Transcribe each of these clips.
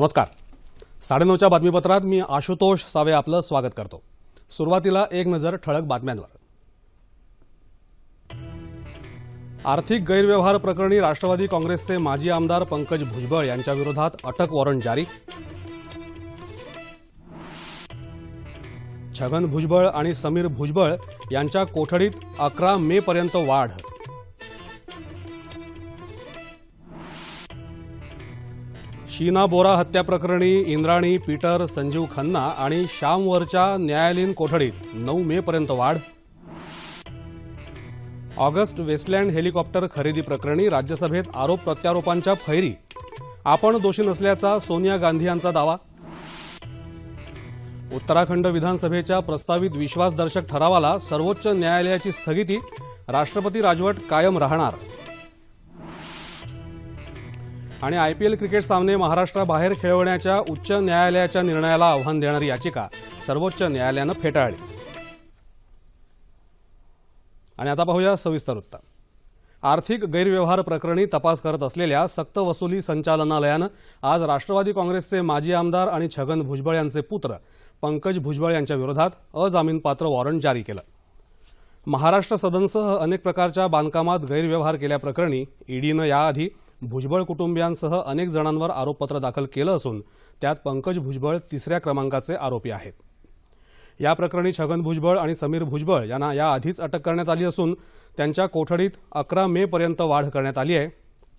नमस्कार. साडेनऊच्या बातमीपत्रात मी आशुतोष सावे आपलं स्वागत करतो. सुरुवातीला एक नजर ठळक बातम्यांवर. आर्थिक गैरव्यवहार प्रकरणी राष्ट्रवादी काँग्रेसचे माजी आमदार पंकज भुजबळ यांच्या विरोधात अटक वॉरंट जारी. छगन भुजबळ आणि समीर भुजबळ यांच्या कोठडीत अकरा मे पर्यंत वाढ. शीना बोरा हत्या प्रकरणी इंद्राणी पीटर संजीव खन्ना आणि श्यामवरच्या न्यायालयीन कोठडीत नऊ मे पर्यंत वाढ. ऑगस्ट वेस्टलँड हेलिकॉप्टर खरेदी प्रकरणी राज्यसभेत आरोप प्रत्यारोपांच्या फैरी. आपण दोषी नसल्याचा सोनिया गांधी यांचा दावा. उत्तराखंड विधानसभेच्या प्रस्तावित विश्वासदर्शक ठरावाला सर्वोच्च न्यायालयाची स्थगिती राष्ट्रपती राजवट कायम राहणार. आणि आयपीएल क्रिकेट सामने महाराष्ट्राबाहेर खेळवण्याच्या उच्च न्यायालयाच्या निर्णयाला आव्हान देणारी याचिका सर्वोच्च न्यायालयानं फेटाळली. आणि आता पाहूया सविस्तर वृत्त. आर्थिक गैरव्यवहार प्रकरणी तपास करत असलेल्या सक्तवसुली संचालनालयानं आज राष्ट्रवादी काँग्रेसचे माजी आमदार आणि छगन भुजबळ यांचे पुत्र पंकज भुजबळ यांच्या विरोधात अजामीनपात्र वॉरंट जारी केलं. महाराष्ट्र सदनसह अनेक प्रकारच्या बांधकामात गैरव्यवहार केल्याप्रकरणी ईडीनं याआधी भुजबळ कुटुंबियांसह अनेक जणांवर आरोपपत्र दाखल केलं असून त्यात पंकज भुजबळ तिसऱ्या क्रमांकाचे आरोपी आहेत. या प्रकरणी छगन भुजबळ आणि समीर भुजबळ यांना याआधीच अटक करण्यात आली असून त्यांच्या कोठडीत अकरा मे पर्यंत वाढ करण्यात आली आहे.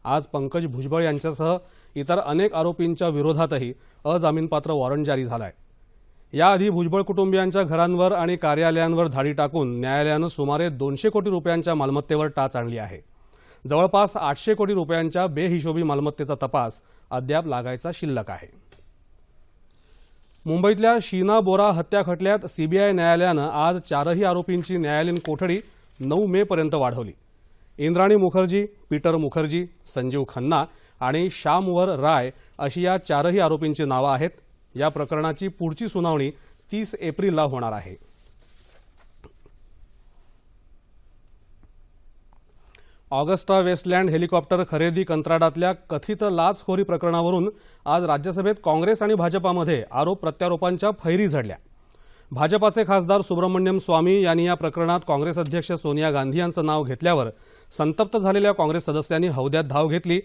आज पंकज भुजबळ यांच्यासह इतर अनेक आरोपींच्या विरोधातही अजामीनपात्र वॉरंट जारी झाला आहे याआधी भुजबळ कुटुंबियांच्या घरांवर आणि कार्यालयांवर धाडी टाकून न्यायालयानं सुमारे दोनशे कोटी रुपयांच्या मालमत्तेवर टाच आणली आहे. जवळपास आठशे कोटी रुपयांच्या बेहिशोबी मालमत्तेचा तपास अद्याप लागायचा शिल्लक आहे. मुंबईतल्या शीना बोरा हत्या खटल्यात सीबीआय न्यायालयानं आज चारही आरोपींची न्यायालयीन कोठडी नऊ मे पर्यंत वाढवली. इंद्राणी मुखर्जी पीटर मुखर्जी संजीव खन्ना आणि श्यामवर राय अशी या चारही आरोपींची नावं आहेत. या प्रकरणाची पुढची सुनावणी तीस एप्रिलला होणार आहे. ऑगस्टा वेस्टलँड हेलिकॉप्टर खरेदी कंत्राटातल्या कथित लाचखोरी प्रकरणावरून आज राज्यसभेत काँग्रेस आणि भाजपामध्ये आरोप प्रत्यारोपांच्या फैरी झडल्या. भाजपाचे खासदार सुब्रमण्यम स्वामी यांनी या प्रकरणात काँग्रेस अध्यक्ष सोनिया गांधी यांचं नाव घेतल्यावर संतप्त झालेल्या काँग्रेस सदस्यांनी हौद्यात धाव घेतली.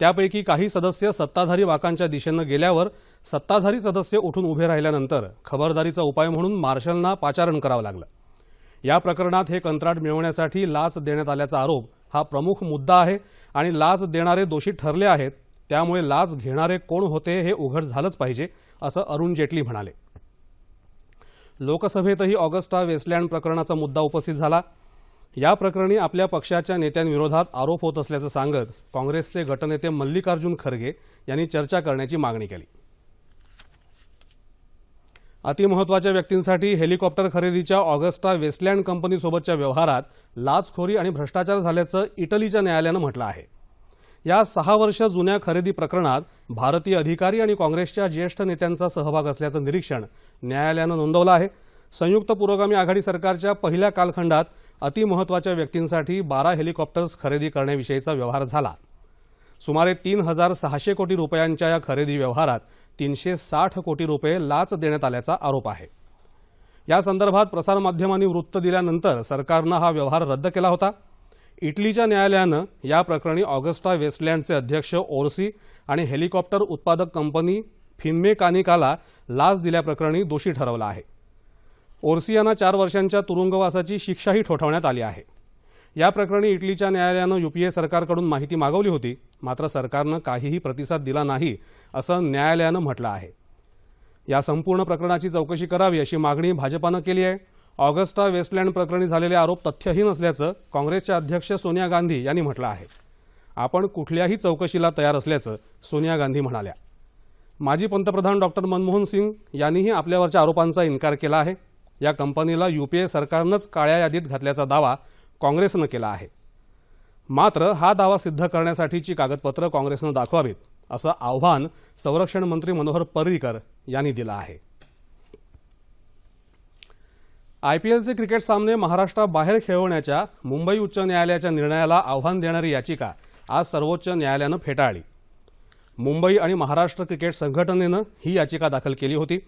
त्यापैकी काही सदस्य सत्ताधारी वाकांच्या दिशेनं गेल्यावर सत्ताधारी सदस्य उठून उभे राहिल्यानंतर खबरदारीचा उपाय म्हणून मार्शलना पाचारण करावं लागलं. या प्रकरणात हे कंत्राट मिळवण्यासाठी लाच देण्यात आल्याचा आरोप हा प्रमुख मुद्दा आहे आणि लाच देणारे दोषी ठरले आहेत. त्यामुळे लाच घेणारे कोण होते हे उघड झालंच पाहिजे असं अरुण जेटली म्हणाले. लोकसभेतही ऑगस्टा वेस्टलँड प्रकरणाचा मुद्दा उपस्थित झाला. या प्रकरणी आपल्या पक्षाच्या नेत्यांविरोधात आरोप होत असल्याचं सांगत काँग्रेसचे गटनेते मल्लिकार्जुन खरगे यांनी चर्चा करण्याची मागणी केली. अतिमहत्वाच्या व्यक्तींसाठी हेलिकॉप्टर खरेदीच्या ऑगस्टा वेस्टलँड कंपनीसोबतच्या व्यवहारात लाचखोरी आणि भ्रष्टाचार झाल्याचं इटलीच्या न्यायालयानं म्हटलं आहे. या सहा वर्ष जुन्या खरेदी प्रकरणात भारतीय अधिकारी आणि काँग्रेसच्या ज्येष्ठ नेत्यांचा सहभाग असल्याचं निरीक्षण न्यायालयानं नोंदवलं आहे. संयुक्त पुरोगामी आघाडी सरकारच्या पहिल्या कालखंडात अतिमहत्वाच्या व्यक्तींसाठी बारा हेलिकॉप्टर्स खरेदी करण्याविषयीचा व्यवहार झाला. सुमारे तीन हजार सहाशे कोटी रुपयांच्या या खरेदी व्यवहारात तीनशे साठ कोटी रुपये लाच देण्यात आल्याचा आरोप आहे. या संदर्भात प्रसारमाध्यमांनी वृत्त दिल्यानंतर सरकारनं हा व्यवहार रद्द केला होता. इटलीच्या न्यायालयानं या प्रकरणी ऑगस्टा वेस्टलँडचे अध्यक्ष ओरसी आणि हेलिकॉप्टर उत्पादक कंपनी फिन्मे कानिकाला लाच दिल्याप्रकरणी दोषी ठरवलं आहे. ओरसी यांना चार वर्षांच्या तुरुंगवासाची शिक्षाही ठोठावण्यात आली आहे. या प्रकरणी इटलीच्या न्यायालयानं युपीए सरकारकडून माहिती मागवली होती. मात्र सरकारनं काहीही प्रतिसाद दिला नाही असं न्यायालयानं म्हटलं आहे. या संपूर्ण प्रकरणाची चौकशी करावी अशी मागणी भाजपानं केली आहे. ऑगस्टा वेस्टलँड प्रकरणी झालेले आरोप तथ्यहीन असल्याचं काँग्रेसच्या अध्यक्ष सोनिया गांधी यांनी म्हटलं आहे. आपण कुठल्याही चौकशीला तयार असल्याचं सोनिया गांधी म्हणाल्या. माजी पंतप्रधान डॉक्टर मनमोहन सिंग यांनीही आपल्यावरच्या आरोपांचा इन्कार केला आहे. या कंपनीला युपीए सरकारनंच काळ्या यादीत घातल्याचा दावा काँग्रेसनं केला आहे. मात्र हा दावा सिद्ध करण्यासाठीची कागदपत्रं काँग्रेसनं दाखवावीत असं आव्हान संरक्षण मंत्री मनोहर पर्रीकर यांनी दिलं आहे. आयपीएलचे क्रिकेट सामने महाराष्ट्राबाहेर खेळवण्याच्या मुंबई उच्च न्यायालयाच्या निर्णयाला आव्हान देणारी याचिका आज सर्वोच्च न्यायालयानं फेटाळली. मुंबई आणि महाराष्ट्र क्रिकेट संघटनेनं ही याचिका दाखल केली होती.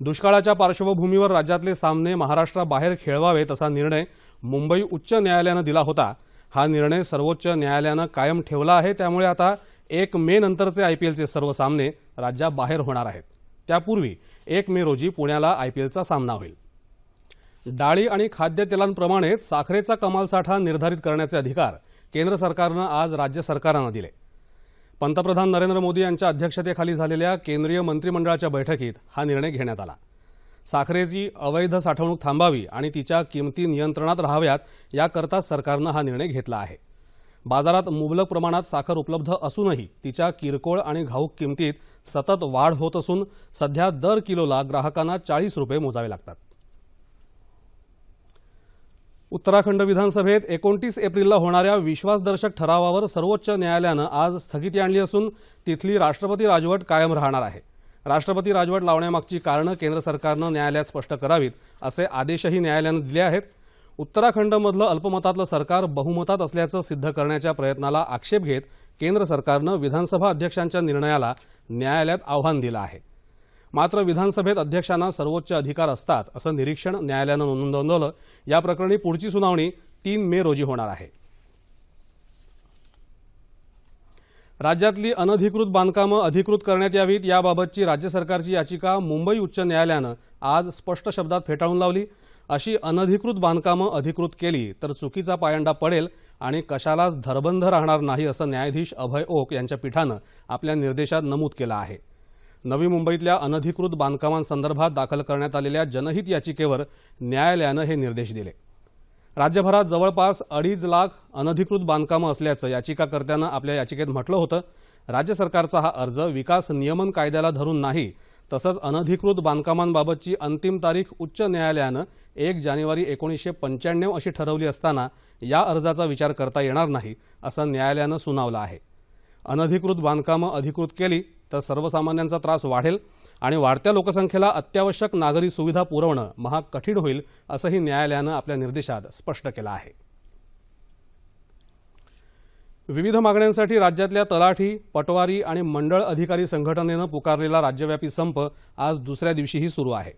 दुष्काळाच्या पार्श्वभूमीवर राज्यातले सामने महाराष्ट्राबाहेर खेळवावेत असा निर्णय मुंबई उच्च न्यायालयानं दिला होता. हा निर्णय सर्वोच्च न्यायालयानं कायम ठेवला आहे त्यामुळे आता एक मे नंतरचे आयपीएलचे सर्व सामने राज्याबाहेर होणार आहेत. त्यापूर्वी एक मे रोजी पुण्याला आयपीएलचा सामना होईल. डाळी आणि खाद्यतेलांप्रमाणेच साखरेचा कमाल साठा निर्धारित करण्याचे अधिकार केंद्र सरकारनं आज राज्य सरकारांना दिले. पंतप्रधान नरेंद्र मोदी यांच्या अध्यक्षतेखाली झालेल्या केंद्रीय मंत्रिमंडळाच्या बैठकीत हा निर्णय घेण्यात आला. साखरेची अवैध साठवणूक थांबावी आणि तिच्या किमती नियंत्रणात राहाव्यात याकरता सरकारनं हा निर्णय घेतला आहे. बाजारात मुबलक प्रमाणात साखर उपलब्ध असूनही तिच्या किरकोळ आणि घाऊक किमतीत सतत वाढ होत असून सध्या दर किलोला ग्राहकांना चाळीस रुपये मोजावे लागतात. उत्तराखंड विधानसभेत एकोणतीस एप्रिलला होणाऱ्या विश्वासदर्शक ठरावावर सर्वोच्च न्यायालयानं आज स्थगिती आणली असून तिथली राष्ट्रपती राजवट कायम राहणार आहे. राष्ट्रपती राजवट लावण्यामागची कारणं केंद्र सरकारनं न्यायालयात स्पष्ट करावीत असे आदेशही न्यायालयानं दिले आहेत. उत्तराखंडमधलं अल्पमतातलं सरकार बहुमतात असल्याचं सिद्ध करण्याच्या प्रयत्नाला आक्षेप घेत केंद्र सरकारनं विधानसभा अध्यक्षांच्या निर्णयाला न्यायालयात आव्हान दिलं आहे. मात्र विधानसभेत अध्यक्षांना सर्वोच्च अधिकार असतात असं निरीक्षण न्यायालयानं नोंदवलं. या प्रकरणी पुढची सुनावणी तीन मे रोजी होणार आहे. राज्यातली अनधिकृत बांधकामं अधिकृत करण्यात यावीत याबाबतची राज्य सरकारची याचिका मुंबई उच्च न्यायालयानं आज स्पष्ट शब्दात फेटाळून लावली. अशी अनधिकृत बांधकामं अधिकृत केली तर चुकीचा पायंडा पडेल आणि कशालाच धरबंध राहणार नाही असं न्यायाधीश अभय ओक यांच्या पीठानं आपल्या निर्देशात नमूद केलं आहे. नवी मुंबईतल्या अनधिकृत बांधकामांसंदर्भात दाखल करण्यात आलेल्या जनहित याचिकेवर न्यायालयानं हे निर्देश दिले. राज्यभरात जवळपास अडीच लाख अनधिकृत बांधकामं असल्याचं याचिकाकर्त्यानं आपल्या याचिकेत म्हटलं होतं. राज्य सरकारचा हा अर्ज विकास नियमन कायद्याला धरून नाही तसंच अनधिकृत बांधकामांबाबतची अंतिम तारीख उच्च न्यायालयानं एक जानेवारी एकोणीसशे पंच्याण्णव अशी ठरवली असताना या अर्जाचा विचार करता येणार नाही असं न्यायालयानं सुनावलं आहे. अनधिकृत बांधकामं अधिकृत केली तर सर्वसामान्यांचा त्रास वाढेल आणि वाढत्या लोकसंख्येला अत्यावश्यक नागरी सुविधा पुरवणं महाग कठीण होईल असंही न्यायालयानं आपल्या निर्देशात स्पष्ट केलं आहे. विविध मागण्यांसाठी राज्यातल्या तलाठी पटवारी आणि मंडळ अधिकारी संघटनेनं पुकारलेला राज्यव्यापी संप आज दुसऱ्या दिवशीही सुरू आहे.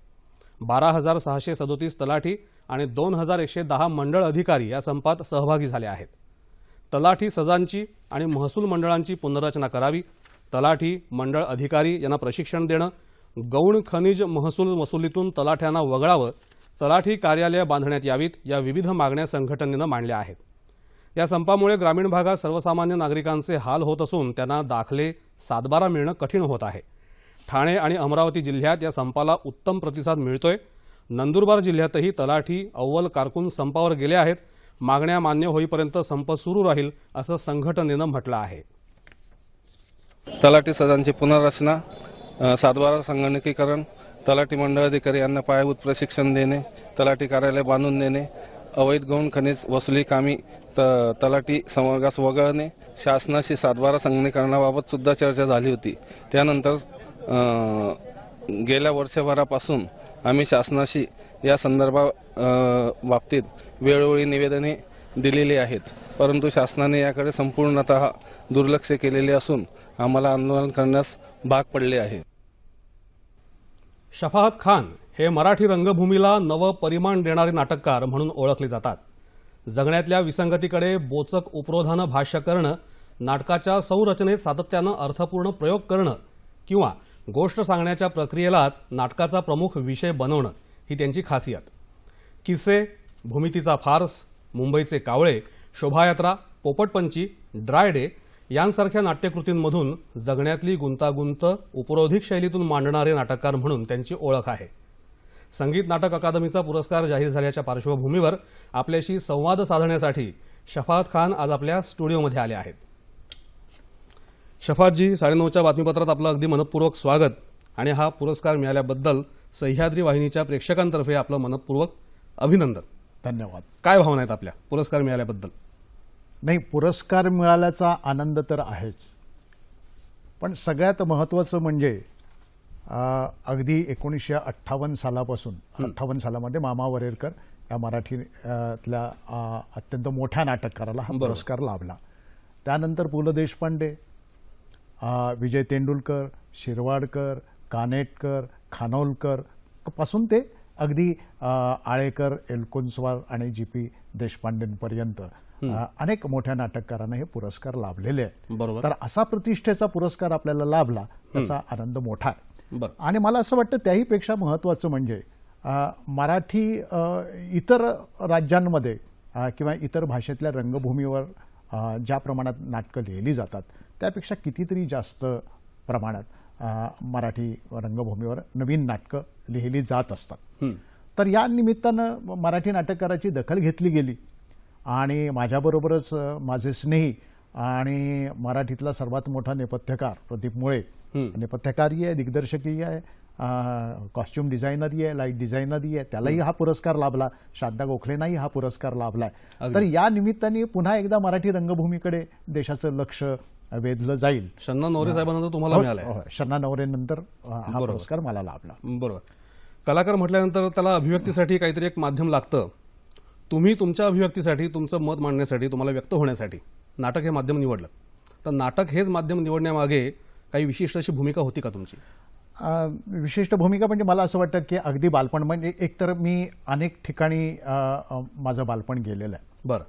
बारा हजार सहाशे सदोतीस तलाठी आणि दोन हजार एकशे दहा मंडळ अधिकारी या संपात सहभागी झाले आहेत. तलाठी सजांची आणि महसूल मंडळांची पुनर्रचना करावी तलाठी मंडळ अधिकारी यांना प्रशिक्षण देणं गौण खनिज महसूल वसुलीतून तलाठ्यांना वगळावं तलाठी कार्यालयं बांधण्यात यावीत या विविध मागण्या संघटनेनं मांडल्या आहेत. या संपामुळे ग्रामीण भागात सर्वसामान्य नागरिकांचे हाल होत असून त्यांना दाखले सातबारा मिळणं कठीण होत आहे. ठाणे आणि अमरावती जिल्ह्यात या संपाला उत्तम प्रतिसाद मिळतोय. नंदुरबार जिल्ह्यातही तलाठी अव्वल कारकून संपावर गेले आहेत. मागण्या मान्य होईपर्यंत संप सुरू राहील असं संघटनेनं म्हटलं आहे. तलाठी सदांची पुनर्रचना सातबारा संगणकीकरण तलाठी मंडळ अधिकारी यांना पायाभूत प्रशिक्षण देणे तलाठी कार्यालय बांधून देणे अवैध गौण खनिज वसुली कामी त तलाठी संवर्गास वगळणे शासनाशी सातबारा संगणकीकरणाबाबत सुद्धा चर्चा झाली होती. त्यानंतर गेल्या वर्षभरापासून आम्ही शासनाशी या संदर्भा बाबतीत वेळोवेळी निवेदने दिलेली आहेत. परंतु शासनाने याकडे संपूर्णतः दुर्लक्ष केलेले असून आम्हाला आंदोलन करण्यास भाग पडले आहे. शफाहत खान हे मराठी रंगभूमीला नवं परिमाण देणारे नाटककार म्हणून ओळखले जातात. जगण्यातल्या विसंगतीकडे बोचक उपरोधानं भाष्य करणं नाटकाच्या संरचनेत सातत्यानं अर्थपूर्ण प्रयोग करणं किंवा गोष्ट सांगण्याच्या प्रक्रियेलाच नाटकाचा प्रमुख विषय बनवणं ही त्यांची खासियत. किस्से भूमितीचा फार्स मुंबईचे कावळे शोभायात्रा पोपटपंची ड्राय डे यांसारख्या नाट्यकृतींमधून जगण्यातली गुंतागुंत उपरोधिक शैलीतून मांडणारे नाटककार म्हणून त्यांची ओळख आहे. संगीत नाटक अकादमीचा पुरस्कार जाहीर झाल्याच्या पार्श्वभूमीवर आपल्याशी संवाद साधण्यासाठी शफात खान आज आपल्या स्टुडिओमध्ये आले आहेत. शफातजी साडेनऊच्या बातमीपत्रात आपलं अगदी मनपूर्वक स्वागत आणि हा पुरस्कार मिळाल्याबद्दल सह्याद्री वाहिनीच्या प्रेक्षकांतर्फे आपलं मनपूर्वक अभिनंदन. धन्यवाद. काय भावना आहेत आपल्या पुरस्कार मिळाल्याबद्दल? नाही पुरस्कार मिळाल्याचा आनंद तर आहेच. पण सगळ्यात महत्त्वाचं म्हणजे अगदी एकोणीसशे अठ्ठावन्न सालापासून अठ्ठावन्न सालामध्ये मामा वरेरकर या मराठीतल्या अत्यंत मोठ्या नाटककाराला हा पुरस्कार लाभला. त्यानंतर पु ल देशपांडे विजय तेंडुलकर शिरवाडकर कानेटकर खानोलकरपासून ते अगदी आळेकर एलकुंचवार आणि जी पी देशपांडेंपर्यंत. अनेक मोठ्या नाटककारांना हे पुरस्कार लाभलेले आहेत. बरोबर. तर असा प्रतिष्ठेचा पुरस्कार आपल्याला लाभला त्याचा आनंद मोठा आहे. आणि मला असं वाटतं त्याहीपेक्षा महत्त्वाचं म्हणजे अ, मराठी इतर राज्यांमध्ये किंवा इतर भाषेतल्या रंगभूमीवर ज्या प्रमाणात नाटकं लिहिली जातात त्यापेक्षा कितीतरी जास्त प्रमाणात मराठी रंगभूमीवर नवीन नाटकं लिहिली जात असतात. तर या निमित्तानं मराठी नाटककाराची दखल घेतली गेली. आणि माझ्याबरोबरच माझे स्नेही आणि मराठीतला सर्वात मोठा नेपथ्यकार प्रदीप मुळे. नेपथ्यकारही आहे दिग्दर्शकही आहे कॉस्ट्युम डिझायनरही आहे लाइट डिझायनरही आहे. त्यालाही हा पुरस्कार लाभला. श्राद्धा गोखलेंनाही हा पुरस्कार लाभलाय तर या निमित्ताने पुन्हा एकदा मराठी रंगभूमीकडे देशाचं लक्ष वेधलं जाईल. शन्ना नवरे साहेबांनंतर तुम्हाला मिळालाय. हो, शन्ना नवरेनंतर अ, हा पुरस्कार मला लाभला. बरोबर. कलाकार म्हटल्यानंतर त्याला अभिव्यक्तीसाठी काहीतरी एक माध्यम लागतं. तुम्ही तुमच्या अभिव्यक्तीसाठी तुमचं मत मांडण्यासाठी तुम्हाला व्यक्त होण्यासाठी नाटक हे माध्यम निवडलं. तर नाटक हेच माध्यम निवडण्यामागे काही विशिष्ट अशी भूमिका होती का तुमची? विशिष्ट भूमिका म्हणजे मला असं वाटतं की अगदी बालपण म्हणजे एकतर मी अनेक ठिकाणी माझं बालपण गेलेलं आहे. बरं.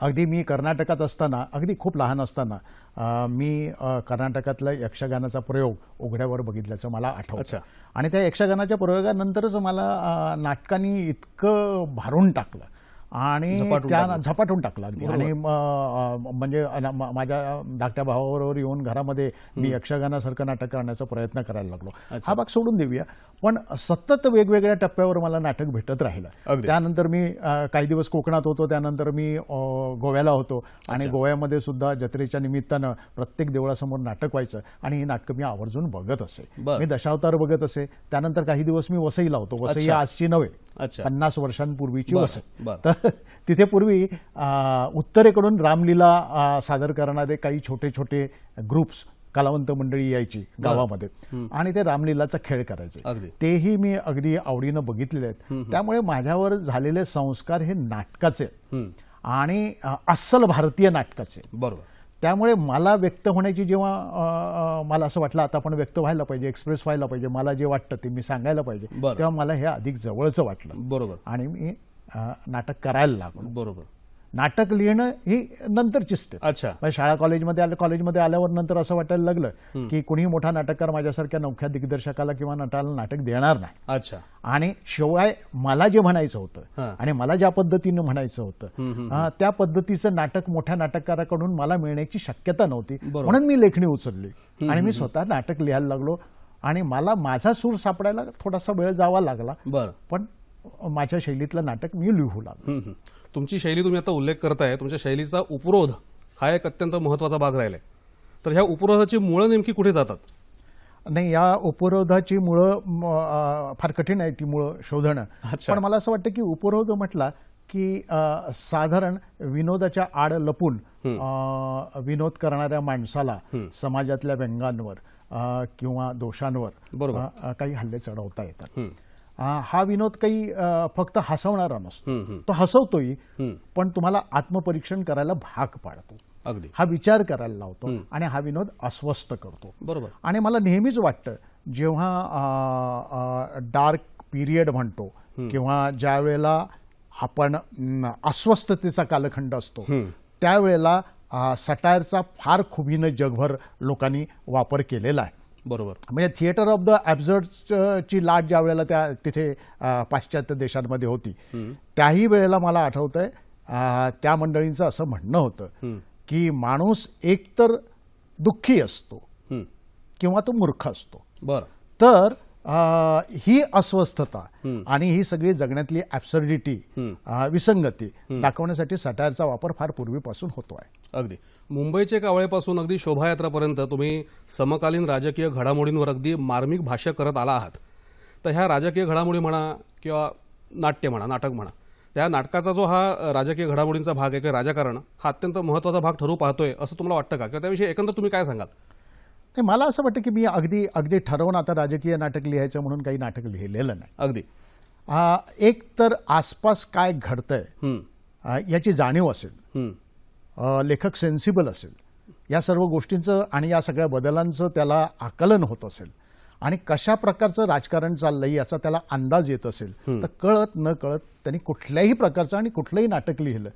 अगदी मी कर्नाटकात असताना अगदी खूप लहान असताना मी कर्नाटकातला यक्षगानाचा प्रयोग उघड्यावर बघितल्याचं मला आठवतं. अच्छा. आणि त्या यक्षगानाच्या प्रयोगानंतरच मला नाटकांनी इतकं भारून टाकलं. आणि त्या. झपाटून टाकलं आणि म्हणजे माझ्या धाकट्या भावाबरोबर येऊन घरामध्ये मी यक्षगानासारखं नाटक करण्याचा प्रयत्न करायला लागलो. हा भाग सोडून देऊया. पण सतत वेगवेगळ्या टप्प्यावर मला नाटक भेटत राहिलं. त्यानंतर मी काही दिवस कोकणात होतो त्यानंतर मी गोव्याला होतो. आणि गोव्यामध्ये सुद्धा जत्रेच्या निमित्तानं प्रत्येक देवळासमोर नाटक व्हायचं आणि ही नाटकं मी आवर्जून बघत असे. मी दशावतार बघत असे. त्यानंतर काही दिवस मी वसईला होतो. वसई. आजची नव्हे. पन्नास वर्षांपूर्वीची बरं. तर तिथे पूर्वी उत्तरेकडून रामलीला सादर करणारे काही छोटे छोटे ग्रुप्स कलावंत मंडळी यायची गावामध्ये. आणि ते रामलीलाचा खेळ करायचे. तेही मी अगदी आवडीनं बघितलेले आहेत. त्यामुळे माझ्यावर झालेले संस्कार हे नाटकाचे. आणि अस्सल भारतीय नाटकाचे बरोबर. त्यामुळे मला व्यक्त होण्याची जेव्हा मला असं वाटलं आता आपण व्यक्त व्हायला पाहिजे एक्सप्रेस व्हायला पाहिजे मला जे वाटतं ते मी सांगायला पाहिजे. तेव्हा मला हे अधिक जवळचं वाटलं. बरोबर. आणि मी नाटक करायला लागलो. बरोबर. नाटक लिहिणं ही नंतरची स्टेप अच्छा. शाळा कॉलेजमध्ये आलं कॉलेजमध्ये आल्यावर नंतर असं वाटायला लागलं की कुणीही मोठा नाटककार माझ्यासारख्या नवख्या दिग्दर्शकाला किंवा नटाला नाटक देणार नाही. अच्छा. आणि शिवाय मला जे म्हणायचं होतं. आणि मला ज्या पद्धतीनं म्हणायचं होतं त्या पद्धतीचं नाटक मोठ्या नाटककाराकडून मला मिळण्याची शक्यता नव्हती. म्हणून मी लेखणी उचलली. आणि मी स्वतः नाटक लिहायला लागलो. आणि मला माझा सूर सापडायला थोडासा वेळ जावा लागला. बरं. पण माझ्या शैलीतलं नाटक मी लिहू लागलो. तुमची शैली तुम्ही आता उल्लेख करताय तुमच्या शैलीचा उपरोध हा एक अत्यंत महत्त्वाचा भाग राहिलाय. तर ह्या उपरोधाची मुळं नेमकी कुठे जातात? नाही या उपरोधाची मुळं फार कठीण आहे ती मुळं शोधणं. पण मला असं वाटतं की उपरोध म्हटला की साधारण विनोदाच्या आड लपून विनोद करणाऱ्या माणसाला समाजातल्या व्यंगांवर किंवा दोषांवर काही हल्ले चढवता येतात. हा विनोद काही फक्त हसवणारा नसतो. तो हसवतोय पण तुम्हाला आत्मपरीक्षण करायला भाग पाडतो. अगदी. हा विचार करायला लावतो आणि हा विनोद अस्वस्थ करतो. बरोबर. आणि मला नेहमीच वाटतं जेव्हा डार्क पिरियड म्हणतो किंवा ज्या वेळेला आपण अस्वस्थतेचा कालखंड असतो त्यावेळेला सटायरचा फार खुबीनं जगभर लोकांनी वापर केलेला आहे. बरोबर. म्हणजे थिएटर ऑफ द ॲब्झर्ड ची लाट ज्या वेळेला त्या तिथे पाश्चात्य देशांमध्ये होती त्याही वेळेला मला आठवतंय त्या मंडळींचं असं म्हणणं होतं की माणूस एकतर दुःखी असतो. किंवा तो मूर्ख असतो. बरं. तर ही अस्वस्थता आणि ही सगळी जगण्यातली ॲब्सर्डिटी विसंगती दाखवण्यासाठी सटायरचा वापर फार पूर्वीपासून होतो आहे अगदी. मुंबईचे कावळेपासून अगदी शोभायात्रापर्यंत तुम्ही समकालीन राजकीय घडामोडींवर अगदी मार्मिक भाष्य करत आला आहात. तर ह्या राजकीय घडामोडी म्हणा किंवा नाट्य म्हणा नाटक म्हणा त्या नाटकाचा जो हा राजकीय घडामोडींचा भाग आहे किंवा राजकारण हा अत्यंत महत्त्वाचा भाग ठरू पाहतोय असं तुम्हाला वाटतं का? किंवा त्याविषयी एकंदर तुम्ही काय सांगाल? नाही मला असं वाटतं की मी अगदी अगदी ठरवून आता राजकीय नाटक लिहायचं म्हणून काही नाटक लिहिलेलं नाही. अगदी. एक तर आसपास काय घडतंय याची जाणीव असेल. लेखक सेन्सिबल असेल. या सर्व गोष्टींचं आणि या सगळ्या बदलांचं त्याला आकलन होत असेल. आणि कशा प्रकारचं राजकारण चाललंय याचा त्याला अंदाज येत असेल तर कळत न कळत त्यांनी कुठल्याही प्रकारचं आणि कुठलंही नाटक लिहिलं.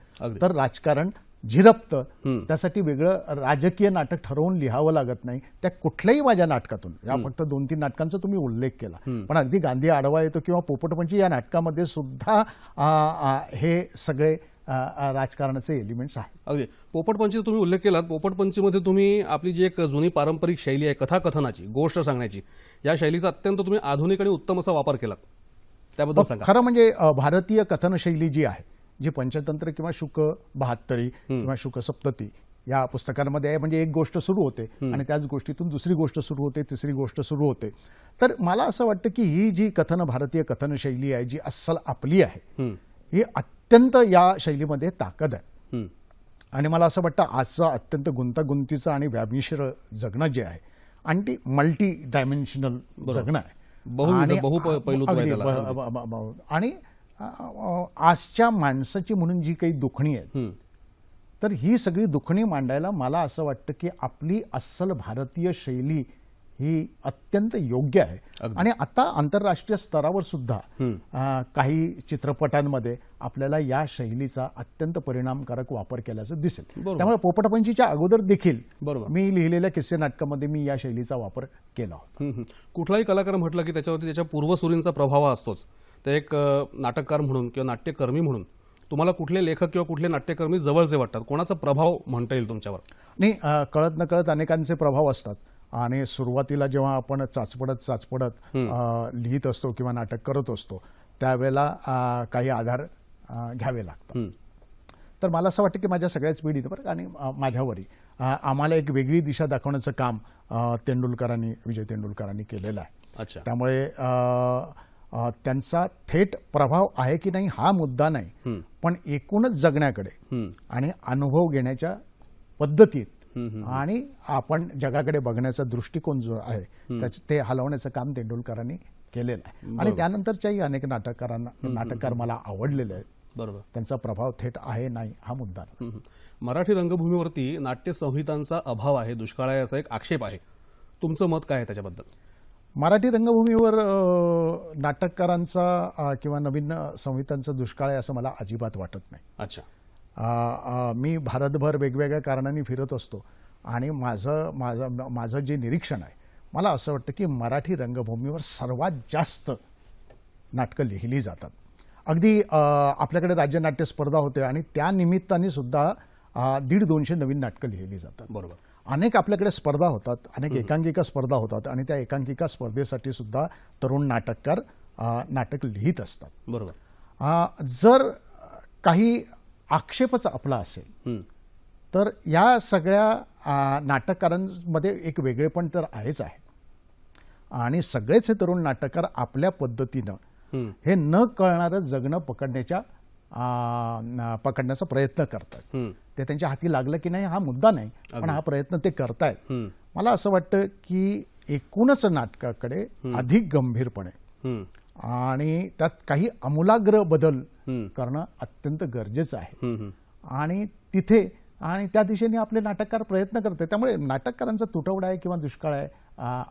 तर राजकारण झिरपतं. त्यासाठी वेगळं राजकीय नाटक ठरवून लिहावं लागत नाही. त्या कुठल्याही माझ्या नाटकातून. या फक्त दोन तीन नाटकांचा तुम्ही उल्लेख केला. पण अगदी गांधी आडवा येतो किंवा पोपटपंची या नाटकामध्ये सुद्धा हे सगळे राजकारणाचे एलिमेंट्स आहेत. अगदी. पोपटपंचीचा तुम्ही उल्लेख केलात पोपटपंचीमध्ये तुम्ही आपली जी एक जुनी पारंपरिक शैली आहे कथाकथनाची गोष्ट सांगण्याची या शैलीचा अत्यंत तुम्ही आधुनिक आणि उत्तम असा वापर केलात. त्याबद्दल सांगा. खरं म्हणजे भारतीय कथनशैली जी आहे जी पंचतंत्र किंवा शुक बहात्तरी किंवा शुक सप्तती या पुस्तकांमध्ये आहे म्हणजे एक गोष्ट सुरू होते आणि त्याच गोष्टीतून दुसरी गोष्ट सुरू होते तिसरी गोष्ट सुरू होते. तर मला असं वाटतं की ही जी कथन भारतीय कथनशैली आहे जी अस्सल आपली आहे ही अत्यंत या शैलीमध्ये ताकद आहे. आणि मला असं वाटतं आजचं अत्यंत गुंतागुंतीचं आणि व्यामिश्र जगणं जे आहे आणि ती मल्टी डायमेन्शनल जगणं आहे आणि- आजच्या माणसाची म्हणून जी काही दुखणी आहे हम्म. तर ही सगळी दुखणी मांडायला मला असं वाटतं की आपली अस्सल भारतीय शैली ही अत्यंत योग्य आहे. आणि आता आंतरराष्ट्रीय स्तरावर सुद्धा काही चित्रपटांमध्ये आपल्याला या शैलीचा अत्यंत परिणामकारक वापर केल्याचं दिसेल. त्यामुळे पोपटपंचीच्या अगोदर देखील बरोबर. मी लिहिलेल्या किस्से नाटकामध्ये मी या शैलीचा वापर केला होता. कुठलाही कलाकार म्हटलं की त्याच्यावरती त्याच्या पूर्वसुरींचा प्रभाव असतोच. ते एक नाटककार म्हणून किंवा नाट्यकर्मी म्हणून तुम्हाला कुठले लेखक किंवा कुठले नाट्यकर्मी जवळचे वाटतात? कोणाचा प्रभाव म्हणता येईल तुमच्यावर? नाही कळत न कळत अनेकांचे प्रभाव असतात. आणि सुरुवातीला जेव्हा आपण चाचपडत चाचपडत लिहित असतो किंवा नाटक करत असतो त्यावेळेला काही आधार घ्यावे लागतात. तर मला असं वाटतं की माझ्या सगळ्याच का, आणि माझ्यावरही. आम्हाला एक वेगळी दिशा दाखवण्याचं काम तेंडुलकरांनी विजय तेंडुलकरांनी केलेलं आहे. अच्छा. त्यामुळे त्यांचा थेट प्रभाव आहे की नाही हा मुद्दा नाही. पण एकूणच जगण्याकडे. आणि अनुभव घेण्याच्या पद्धतीत आणि आपण जगाकडे बघण्याचा दृष्टिकोन जो आहे ते हलवण्याचं काम तेंडुलकरांनी केलेलं आहे. आणि त्यानंतरच्याही अनेक नाटककारांना नाटककार मला आवडलेले आहेत. बरोबर. त्यांचा प्रभाव थेट आहे नाही हा मुद्दा. मराठी रंगभूमीवरती नाट्य संहितांचा अभाव आहे दुष्काळ आहे असा एक आक्षेप आहे. तुमचं मत काय आहे त्याच्याबद्दल? मराठी रंगभूमीवर नाटककारांचा किंवा नवीन संहितांचा दुष्काळ आहे असं मला अजिबात वाटत नाही. अच्छा. मी भारतभर वेगवेगळ्या कारणांनी फिरत असतो. आणि माझं माझं माझं जे निरीक्षण आहे मला असं वाटतं की मराठी रंगभूमीवर सर्वात जास्त नाटकं लिहिली जातात. अगदी आपल्याकडे राज्य नाट्य स्पर्धा होते आणि त्या निमित्ताने सुद्धा दीड दोनशे नवीन नाटकं लिहिली जातात. बरोबर. अनेक आपल्याकडे स्पर्धा होतात अनेक एकांकिका स्पर्धा होतात आणि त्या एकांकिका स्पर्धेसाठी सुद्धा तरुण नाटककार नाटक लिहित असतात. बरोबर. जर काही आक्षेपच आपला असेल. तर या सगळ्या नाटककारांमध्ये एक वेगळेपण तर आहेच आहे आणि सगळेच हे तरुण नाटककार आपल्या पद्धतीनं. हे न कळणारं जगणं पकडण्याच्या पकडण्याचा प्रयत्न करतात. ते त्यांच्या हाती लागलं की नाही हा मुद्दा नाही पण हा प्रयत्न ते करतायत. मला असं वाटतं की एकूणच नाटकाकडे अधिक गंभीरपणे. आणि त्यात काही आमूलाग्र बदल. करणं अत्यंत गरजेचं आहे. आणि तिथे आणि त्या दिशेने आपले नाटककार प्रयत्न करते त्यामुळे नाटककारांचा तुटवडा आहे किंवा दुष्काळ आहे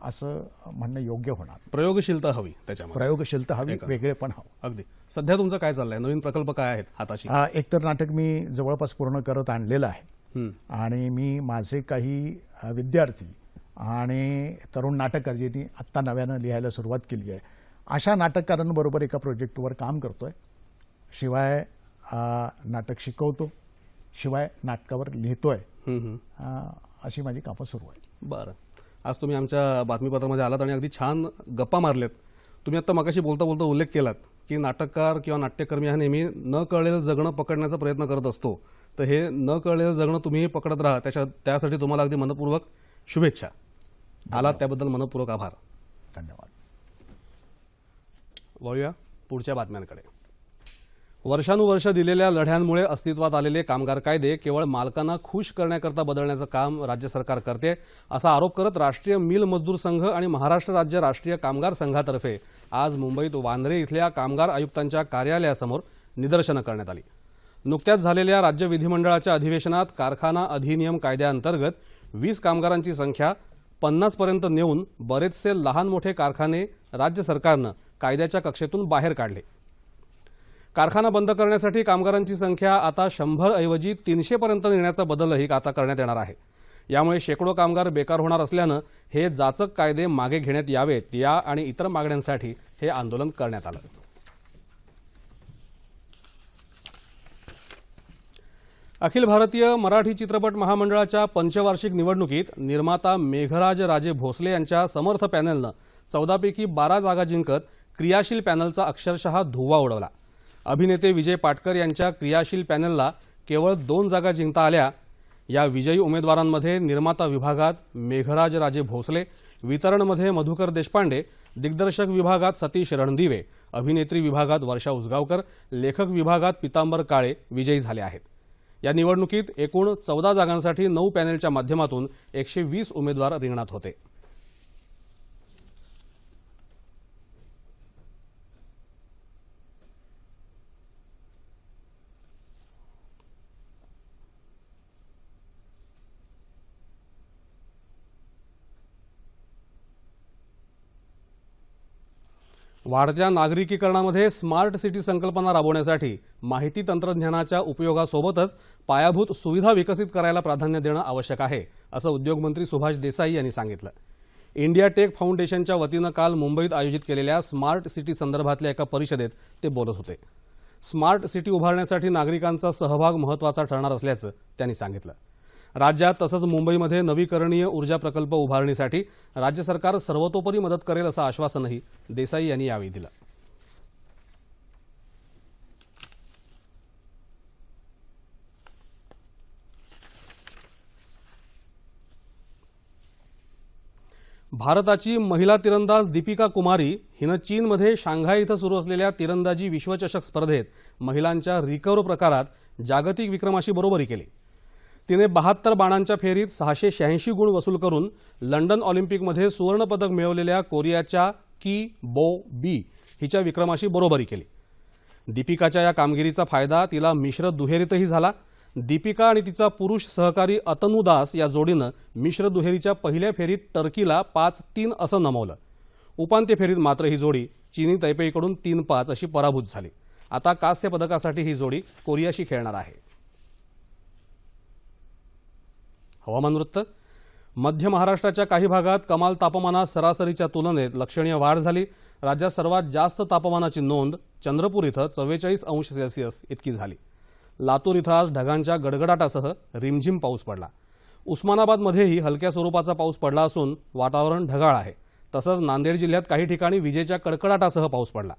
असं म्हणणं योग्य होणार प्रयोगशीलता हवी त्याच्यामध्ये. प्रयोगशीलता हवी वेगळेपण हवं. अगदी. सध्या तुमचं काय चाललंय? नवीन प्रकल्प काय आहेत हाताशी? एकतर नाटक मी जवळपास पूर्ण करत आणलेलं आहे. आणि मी माझे काही विद्यार्थी आणि तरुण नाटककार ज्यांनी आत्ता नव्यानं लिहायला सुरुवात केली आहे अशा नाटककारांबरोबर एका प्रोजेक्टवर काम करतोय. शिवाय अ, नाटक शिकवतो. शिवाय नाटकावर. हम्म. अ, अशी माझी कामं सुरू आहेत. बरं. आज तुम्ही आमच्या बातमीपत्रामध्ये आलात आणि अगदी छान गप्पा मारलेत. तुम्ही आता मगाशी बोलता बोलता उल्लेख केलात की नाटककार किंवा नाट्यकर्मी हा नेहमी न कळलेलं जगणं पकडण्याचा प्रयत्न करत असतो. तर हे न कळलेलं जगणं तुम्ही पकडत राहा. त्याच्या त्यासाठी तुम्हाला अगदी मनपूर्वक शुभेच्छा. आलात त्याबद्दल मनपूर्वक आभार. धन्यवाद. वळूया पुढच्या बातम्यांकडे. वर्षानुवर्ष दिलेल्या लढ्यांमुळे अस्तित्वात आलेले कामगार कायदे केवळ मालकांना खुश करण्याकरता बदलण्याचं काम राज्य सरकार करते असा आरोप करत राष्ट्रीय मिल मजदूर संघ आणि महाराष्ट्र राज्य राष्ट्रीय कामगार संघातर्फे आज मुंबईत वांद्रे इथल्या कामगार आयुक्तांच्या कार्यालयासमोर निदर्शनं करण्यात आली. नुकत्याच झालेल्या राज्य विधिमंडळाच्या अधिवेशनात कारखाना अधिनियम कायद्याअंतर्गत वीस कामगारांची संख्या पन्नासपर्यंत नेऊन बरेचसे लहान मोठे कारखाने राज्य सरकारनं कायद्याच्या कक्षेतून बाहेर काढले. कारखाना बंद करण्यासाठी कामगारांची संख्या आता शंभर ऐवजी तीनशेपर्यंत नेण्याचा बदलही आता करण्यात येणार आहे. यामुळे शेकडो कामगार बेकार होणार असल्यानं हे जाचक कायदे मागे घेण्यात यावेत या आणि इतर मागण्यांसाठी हे आंदोलन करण्यात आलं. अखिल भारतीय मराठी चित्रपट महामंडळाच्या पंचवार्षिक निवडणुकीत निर्माता मेघराज राजे भोसले यांच्या समर्थ पॅनलनं चौदापैकी बारा जागा जिंकत क्रियाशील पॅनलचा अक्षरशः धुव्वा उडवला. अभिनेते विजय पाटकर यांच्या क्रियाशील पॅनलला केवळ दोन जागा जिंकता आल्या. या विजयी उमेदवारांमध्ये निर्माता विभागात मेघराज राजे भोसले वितरणमध्ये मधुकर देशपांडे दिग्दर्शक विभागात सतीश रणदिवे अभिनेत्री विभागात वर्षा उसगावकर लेखक विभागात पितांबर काळे विजयी झाले आहेत. या निवडणुकीत एकूण चौदा जागांसाठी नऊ पॅनेलच्या माध्यमातून एकशे वीस उमेदवार रिंगणात होते. वाढत्या नागरिकीकरणामध्ये स्मार्ट सिटी संकल्पना राबवण्यासाठी माहिती तंत्रज्ञानाच्या उपयोगासोबतच पायाभूत सुविधा विकसित करायला प्राधान्य देणं आवश्यक आहे असं उद्योगमंत्री सुभाष देसाई यांनी सांगितलं. इंडिया टेक फाउंडेशनच्या वतीनं काल मुंबईत आयोजित केलेल्या स्मार्ट सिटी संदर्भातल्या एका परिषदेत ते बोलत होते. स्मार्ट सिटी उभारण्यासाठी नागरिकांचा सहभाग महत्त्वाचा ठरणार असल्याचं त्यांनी सांगितलं. राज्यात तसंच मुंबईमध्ये नवीकरणीय ऊर्जा प्रकल्प उभारणीसाठी राज्य सरकार सर्वतोपरी मदत करेल असं आश्वासनही देसाई यांनी यावेळी दिलं. भारताची महिला तिरंदाज दीपिका कुमारी हिनं चीनमध्ये शांघाय इथं सुरू असलेल्या तिरंदाजी विश्वचषक स्पर्धेत महिलांच्या रिकर्व प्रकारात जागतिक विक्रमाशी बरोबरी केली. तिने बहात्तर बाणांच्या फेरीत सहाशे शहाऐंशी गुण वसूल करून लंडन ऑलिम्पिकमध्ये सुवर्णपदक मिळवलेल्या कोरियाच्या की बो बी हिच्या विक्रमाशी बरोबरी केली. दीपिकाच्या या कामगिरीचा फायदा तिला मिश्र दुहेरीतही झाला. दीपिका आणि तिचा पुरुष सहकारी अतनू दास या जोडीनं मिश्र दुहेरीच्या पहिल्या फेरीत टर्कीला पाच तीन असं नमवलं. उपांत्य फेरीत मात्र ही जोडी चीनी तैपेईकडून तीन पाच अशी पराभूत झाली. आता कांस्य पदकासाठी ही जोडी कोरियाशी खेळणार आहे. हवामान वृत्त. मध्य महाराष्ट्राच्या काही भागात कमाल तापमानात सरासरीच्या तुलनेत लक्षणीय वाढ झाली. राज्यात सर्वात जास्त तापमानाची नोंद चंद्रपूर इथं चव्वेचाळीस अंश सेल्सिअस इतकी झाली. लातूर इथं आज ढगांच्या गडगडाटासह रिमझिम पाऊस पडला. उस्मानाबादमध्येही हलक्या स्वरूपाचा पाऊस पडला असून वातावरण ढगाळ आहे. तसंच नांदेड जिल्ह्यात काही ठिकाणी विजेच्या कडकडाटासह पाऊस पडला.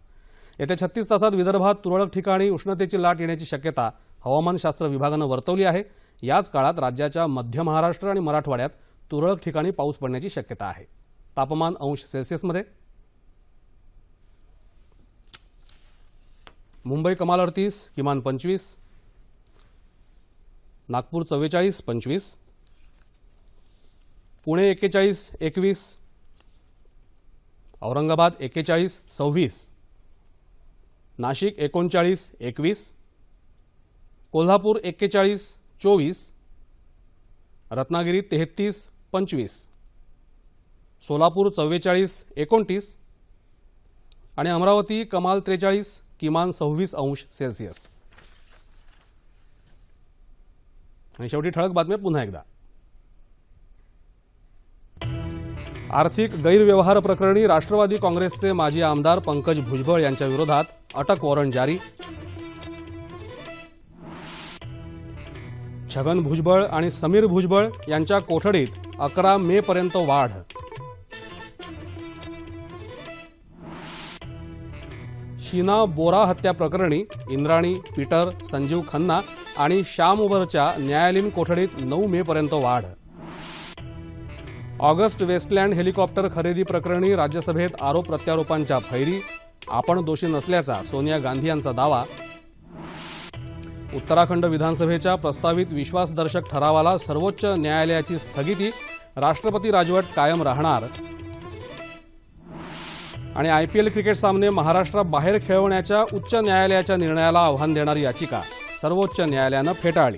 येत्या छत्तीस तासात विदर्भात तुरळक ठिकाणी उष्णतेची लाट येण्याची शक्यता हवामानशास्त्र विभागानं वर्तवली आहे. याच काळात राज्याच्या मध्य महाराष्ट्र आणि मराठवाड्यात तुरळक ठिकाणी पाऊस पडण्याची शक्यता आहे. तापमान अंश सेल्सिअसमध्ये. मुंबई कमाल अडतीस किमान पंचवीस. नागपूर चव्वेचाळीस पंचवीस. पुणे एक्केचाळीस एकवीस. औरंगाबाद एक्केचाळीस सव्वीस. नाशिक एकोणचाळीस एकवीस कोल्हापूर एक्केचाळीस चोवीस रत्नागिरी तेहतीस पंचवीस सोलापूर चव्वेचाळीस एकोणतीस आणि अमरावती कमाल त्रेचाळीस किमान सव्वीस अंश सेल्सिअस. आणि शेवटी ठळक बातम्या पुन्हा एकदा. आर्थिक गैरव्यवहार प्रकरणी राष्ट्रवादी काँग्रेसचे माजी आमदार पंकज भुजबळ यांच्या विरोधात अटक वॉरंट जारी. छगन भुजबळ आणि समीर भुजबळ यांच्या कोठडीत अकरा मे पर्यंत वाढ. शीना बोरा हत्या प्रकरणी इंद्राणी पीटर संजीव खन्ना आणि श्यामवरच्या न्यायालयीन कोठडीत नऊ मे पर्यंत वाढ. ऑगस्ट वेस्टलँड हेलिकॉप्टर खरेदी प्रकरणी राज्यसभेत आरोप प्रत्यारोपांच्या फैरी आपण दोषी नसल्याचा सोनिया गांधी यांचा दावा. उत्तराखंड विधानसभेच्या प्रस्तावित विश्वासदर्शक ठरावाला सर्वोच्च न्यायालयाची स्थगिती राष्ट्रपती राजवट कायम राहणार. आणि आयपीएल क्रिकेट सामने महाराष्ट्राबाहेर खेळवण्याच्या उच्च न्यायालयाच्या निर्णयाला आव्हान देणारी याचिका सर्वोच्च न्यायालयानं फेटाळली.